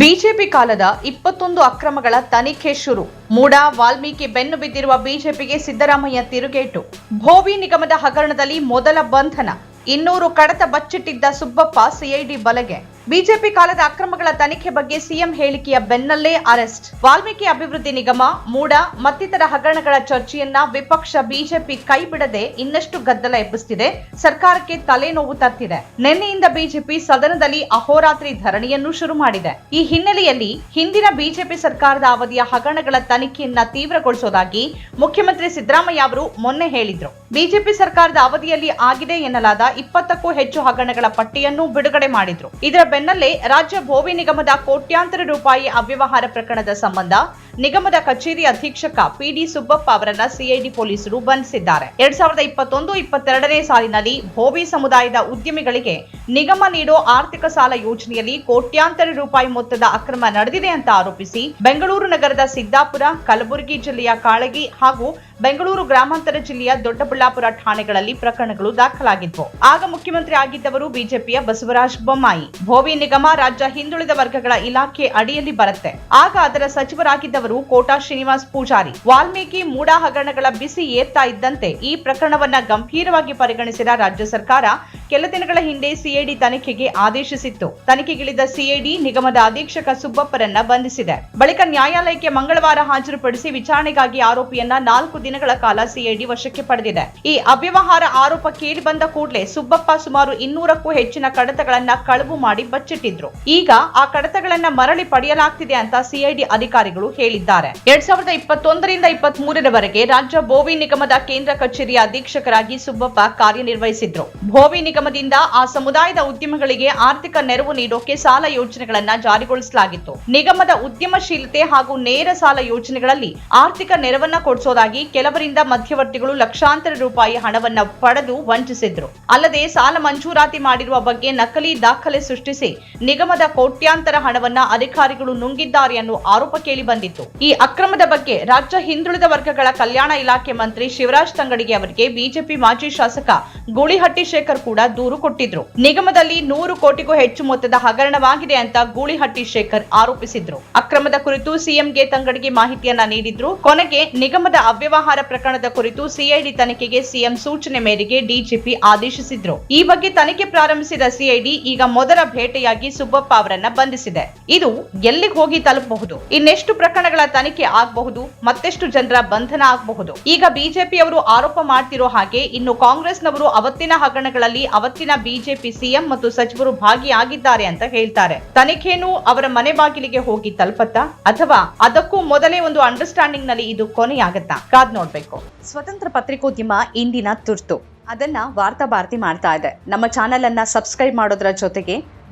BJP ಕಾಲದ ಇಪ್ಪತ್ತೊಂದು ಅಕ್ರಮಗಳ ತನಿಖೆ ಶುರು. ಮೂಡ ವಾಲ್ಮೀಕಿ ಬೆನ್ನು ಬಿದ್ದಿರುವ ಬಿಜೆಪಿಗೆ ಸಿದ್ದರಾಮಯ್ಯ ತಿರುಗೇಟು. ಭೋವಿ ನಿಗಮದ ಹಗರಣದಲ್ಲಿ ಮೊದಲ ಬಂಧನ. ಇನ್ನೂರು ಕಡತ ಬಚ್ಚಿಟ್ಟಿದ್ದ ಸುಬ್ಬಪ್ಪ ಸಿಐಡಿ ಬಲೆಗೆ. ಬಿಜೆಪಿ ಕಾಲದ ಅಕ್ರಮಗಳ ತನಿಖೆ ಬಗ್ಗೆ ಸಿಎಂ ಹೇಳಿಕೆಯ ಬೆನ್ನಲ್ಲೇ ಅರೆಸ್ಟ್. ವಾಲ್ಮೀಕಿ ಅಭಿವೃದ್ಧಿ ನಿಗಮ, ಮೂಡ, ಮತ್ತಿತರ ಹಗರಣಗಳ ಚರ್ಚೆಯನ್ನ ವಿಪಕ್ಷ ಬಿಜೆಪಿ ಕೈ ಬಿಡದೆ ಇನ್ನಷ್ಟು ಗದ್ದಲ ಎಬ್ಬಿಸುತ್ತಿದೆ ಸರ್ಕಾರಕ್ಕೆ ತಲೆನೋವು ತರ್ತಿದೆ ನಿನ್ನೆಯಿಂದ ಬಿಜೆಪಿ ಸದನದಲ್ಲಿ ಅಹೋರಾತ್ರಿ ಧರಣಿಯನ್ನು ಶುರು ಮಾಡಿದೆ. ಈ ಹಿನ್ನೆಲೆಯಲ್ಲಿ ಹಿಂದಿನ ಬಿಜೆಪಿ ಸರ್ಕಾರದ ಅವಧಿಯ ಹಗರಣಗಳ ತನಿಖೆಯನ್ನ ತೀವ್ರಗೊಳಿಸೋದಾಗಿ ಮುಖ್ಯಮಂತ್ರಿ ಸಿದ್ದರಾಮಯ್ಯ ಅವರು ಮೊನ್ನೆ ಹೇಳಿದ್ರು. ಬಿಜೆಪಿ ಸರ್ಕಾರದ ಅವಧಿಯಲ್ಲಿ ಆಗಿದೆ ಎನ್ನಲಾದ ಇಪ್ಪತ್ತಕ್ಕೂ ಹೆಚ್ಚು ಹಗರಣಗಳ ಪಟ್ಟಿಯನ್ನು ಬಿಡುಗಡೆ ಮಾಡಿದ್ರು. ಇದರ ಬೆನ್ನಲ್ಲೇ ರಾಜ್ಯ ಭೋವಿ ನಿಗಮದ ಕೋಟ್ಯಾಂತರ ರೂಪಾಯಿ ಅವ್ಯವಹಾರ ಪ್ರಕರಣದ ಸಂಬಂಧ ನಿಗಮದ ಕಚೇರಿ ಅಧೀಕ್ಷಕ ಪಿಡಿ ಸುಬ್ಬಪ್ಪ ಅವರನ್ನ ಸಿಐಡಿ ಪೊಲೀಸರು ಬಂಧಿಸಿದ್ದಾರೆ. ಎರಡ್ ಸಾವಿರದ ಇಪ್ಪತ್ತೊಂದು, ಇಪ್ಪತ್ತೆರಡನೇ ಸಾಲಿನಲ್ಲಿ ಭೋವಿ ಸಮುದಾಯದ ಉದ್ಯಮಿಗಳಿಗೆ ನಿಗಮ ನೀಡೋ ಆರ್ಥಿಕ ಸಾಲ ಯೋಜನೆಯಲ್ಲಿ ಕೋಟ್ಯಾಂತರ ರೂಪಾಯಿ ಮೊತ್ತದ ಅಕ್ರಮ ನಡೆದಿದೆ ಅಂತ ಆರೋಪಿಸಿ ಬೆಂಗಳೂರು ನಗರದ ಸಿದ್ದಾಪುರ, ಕಲಬುರಗಿ ಜಿಲ್ಲೆಯ ಕಾಳಗಿ ಹಾಗೂ ಬೆಂಗಳೂರು ಗ್ರಾಮಾಂತರ ಜಿಲ್ಲೆಯ ದೊಡ್ಡಬಳ್ಳಾಪುರ ಠಾಣೆಗಳಲ್ಲಿ ಪ್ರಕರಣಗಳು ದಾಖಲಾಗಿದ್ವು. ಆಗ ಮುಖ್ಯಮಂತ್ರಿ ಆಗಿದ್ದವರು ಬಿಜೆಪಿಯ ಬಸವರಾಜ ಬೊಮ್ಮಾಯಿ. ಭೋವಿ ನಿಗಮ ರಾಜ್ಯ ಹಿಂದುಳಿದ ವರ್ಗಗಳ ಇಲಾಖೆ ಅಡಿಯಲ್ಲಿ ಬರುತ್ತೆ. ಆಗ ಅದರ ಸಚಿವರಾಗಿದ್ದವರು ಕೋಟಾ ಶ್ರೀನಿವಾಸ್ ಪೂಜಾರಿ. ವಾಲ್ಮೀಕಿ ಮೂಡ ಹಗರಣಗಳ ಬಿಸಿ ಏರ್ತಾ ಇದ್ದಂತೆ ಈ ಪ್ರಕರಣವನ್ನ ಗಂಭೀರವಾಗಿ ಪರಿಗಣಿಸಿದ ರಾಜ್ಯ ಸರ್ಕಾರ ಕೆಲ ದಿನಗಳ ಹಿಂದೆ ಸಿಐಡಿ ತನಿಖೆಗೆ ಆದೇಶಿಸಿತ್ತು. ತನಿಖೆಗಿಳಿದ ಸಿಐಡಿ ನಿಗಮದ ಅಧೀಕ್ಷಕ ಸುಬ್ಬಪ್ಪರನ್ನ ಬಂಧಿಸಿದೆ. ಬಳಿಕ ನ್ಯಾಯಾಲಯಕ್ಕೆ ಮಂಗಳವಾರ ಹಾಜರುಪಡಿಸಿ ವಿಚಾರಣೆಗಾಗಿ ಆರೋಪಿಯನ್ನ ನಾಲ್ಕು ದಿನಗಳ ಕಾಲ ಸಿಐಡಿ ವಶಕ್ಕೆ ಪಡೆದಿದೆ. ಈ ಅವ್ಯವಹಾರ ಆರೋಪ ಕೇಳಿಬಂದ ಕೂಡಲೇ ಸುಬ್ಬಪ್ಪ ಸುಮಾರು ಇನ್ನೂರಕ್ಕೂ ಹೆಚ್ಚಿನ ಕಡತಗಳನ್ನ ಕಳವು ಮಾಡಿ ಬಚ್ಚಿಟ್ಟಿದ್ರು. ಈಗ ಆ ಕಡತಗಳನ್ನ ಮರಳಿ ಪಡೆಯಲಾಗ್ತಿದೆ ಅಂತ ಸಿಐಡಿ ಅಧಿಕಾರಿಗಳು ಹೇಳಿದ್ದಾರೆ. ಎರಡ್ ಸಾವಿರದ ಇಪ್ಪತ್ತೊಂದರಿಂದ ಇಪ್ಪತ್ತ್ ಮೂರರವರೆಗೆ ರಾಜ್ಯ ಭೋವಿ ನಿಗಮದ ಕೇಂದ್ರ ಕಚೇರಿಯ ಅಧೀಕ್ಷಕರಾಗಿ ಸುಬ್ಬಪ್ಪ ಕಾರ್ಯನಿರ್ವಹಿಸಿದ್ರು. ಭೋವಿ ನಿಗಮದಿಂದ ಆ ಸಮುದಾಯದ ಉದ್ಯಮಗಳಿಗೆ ಆರ್ಥಿಕ ನೆರವು ನೀಡೋಕೆ ಸಾಲ ಯೋಜನೆಗಳನ್ನ ಜಾರಿಗೊಳಿಸಲಾಗಿತ್ತು. ನಿಗಮದ ಉದ್ಯಮಶೀಲತೆ ಹಾಗೂ ನೇರ ಸಾಲ ಯೋಜನೆಗಳಲ್ಲಿ ಆರ್ಥಿಕ ನೆರವನ್ನ ಕೊಡಿಸೋದಾಗಿ ಕೆಲವರಿಂದ ಮಧ್ಯವರ್ತಿಗಳು ಲಕ್ಷಾಂತರ ರೂಪಾಯಿ ಹಣವನ್ನ ಪಡೆದು ವಂಚಿಸಿದ್ರು. ಅಲ್ಲದೆ ಸಾಲ ಮಂಜೂರಾತಿ ಮಾಡಿರುವ ಬಗ್ಗೆ ನಕಲಿ ದಾಖಲೆ ಸೃಷ್ಟಿಸಿ ನಿಗಮದ ಕೋಟ್ಯಾಂತರ ಹಣವನ್ನ ಅಧಿಕಾರಿಗಳು ನುಂಗಿದ್ದಾರೆ ಅನ್ನೋ ಆರೋಪ ಕೇಳಿ ಬಂದಿತ್ತು. ಈ ಅಕ್ರಮದ ಬಗ್ಗೆ ರಾಜ್ಯ ಹಿಂದುಳಿದ ವರ್ಗಗಳ ಕಲ್ಯಾಣ ಇಲಾಖೆ ಮಂತ್ರಿ ಶಿವರಾಜ್ ತಂಗಡಿಗೆ ಅವರಿಗೆ ಬಿಜೆಪಿ ಮಾಜಿ ಶಾಸಕ ಗೂಳಿಹಟ್ಟಿ ಶೇಖರ್ ಕೂಡ ದೂರು ಕೊಟ್ಟಿದ್ರು. ನಿಗಮದಲ್ಲಿ ನೂರು ಕೋಟಿಗೂ ಹೆಚ್ಚು ಮೊತ್ತದ ಹಗರಣವಾಗಿದೆ ಅಂತ ಗೂಳಿಹಟ್ಟಿ ಶೇಖರ್ ಆರೋಪಿಸಿದ್ರು. ಅಕ್ರಮದ ಕುರಿತು ಸಿಎಂಗೆ ತಂಗಡಿಗೆ ಮಾಹಿತಿಯನ್ನ ನೀಡಿದ್ರು. ಕೊನೆಗೆ ನಿಗಮದ ಅವ್ಯವಹಾರ ಪ್ರಕರಣದ ಕುರಿತು ಸಿಐಡಿ ತನಿಖೆಗೆ ಸಿಎಂ ಸೂಚನೆ ಮೇರೆಗೆ ಡಿಜಿಪಿ ಆದೇಶಿಸಿದ್ರು. ಈ ಬಗ್ಗೆ ತನಿಖೆ ಪ್ರಾರಂಭಿಸಿದ ಸಿಐಡಿ ಈಗ ಮೊದಲ ಭೇಟೆಯಾಗಿ ಸುಬ್ಬಪ್ಪ ಅವರನ್ನ ಬಂಧಿಸಿದೆ. ಇದು ಎಲ್ಲಿಗೆ ಹೋಗಿ ತಲುಪಬಹುದು? ಇನ್ನೆಷ್ಟು ಪ್ರಕರಣಗಳ ತನಿಖೆ ಆಗಬಹುದು? ಮತ್ತೆಷ್ಟು ಜನರ ಬಂಧನ ಆಗಬಹುದು? ಈಗ ಬಿಜೆಪಿಯವರು ಆರೋಪ ಮಾಡ್ತಿರೋ ಹಾಗೆ ಇನ್ನು ಕಾಂಗ್ರೆಸ್ನವರು ಅವತ್ತಿನ ಹಗರಣಗಳಲ್ಲಿ ಅವತ್ತಿನ ಬಿಜೆಪಿ ಸಿಎಂ ಮತ್ತು ಸಚಿವರು ಭಾಗಿಯಾಗಿದ್ದಾರೆ ಅಂತ ಹೇಳ್ತಾರೆ. ತನಿಖೆನೂ ಅವರ ಮನೆ ಬಾಗಿಲಿಗೆ ಹೋಗಿ ತಲುಪತ್ತಾ? ಅಥವಾ ಅದಕ್ಕೂ ಮೊದಲೇ ಒಂದು ಅಂಡರ್ಸ್ಟ್ಯಾಂಡಿಂಗ್ನಲ್ಲಿ ಇದು ಕೊನೆಯಾಗತ್ತಾ? ಕಾದ್ ನೋಡ್ಬೇಕು. ಸ್ವತಂತ್ರ ಪತ್ರಿಕೋದ್ಯಮ ಇಂದಿನ ತುರ್ತು. ಅದನ್ನ ವಾರ್ತಾ ಭಾರತಿ ಮಾಡ್ತಾ ಇದೆ. ನಮ್ಮ ಚಾನೆಲ್ ಅನ್ನ ಸಬ್ಸ್ಕ್ರೈಬ್ ಮಾಡೋದ್ರ ಜೊತೆಗೆ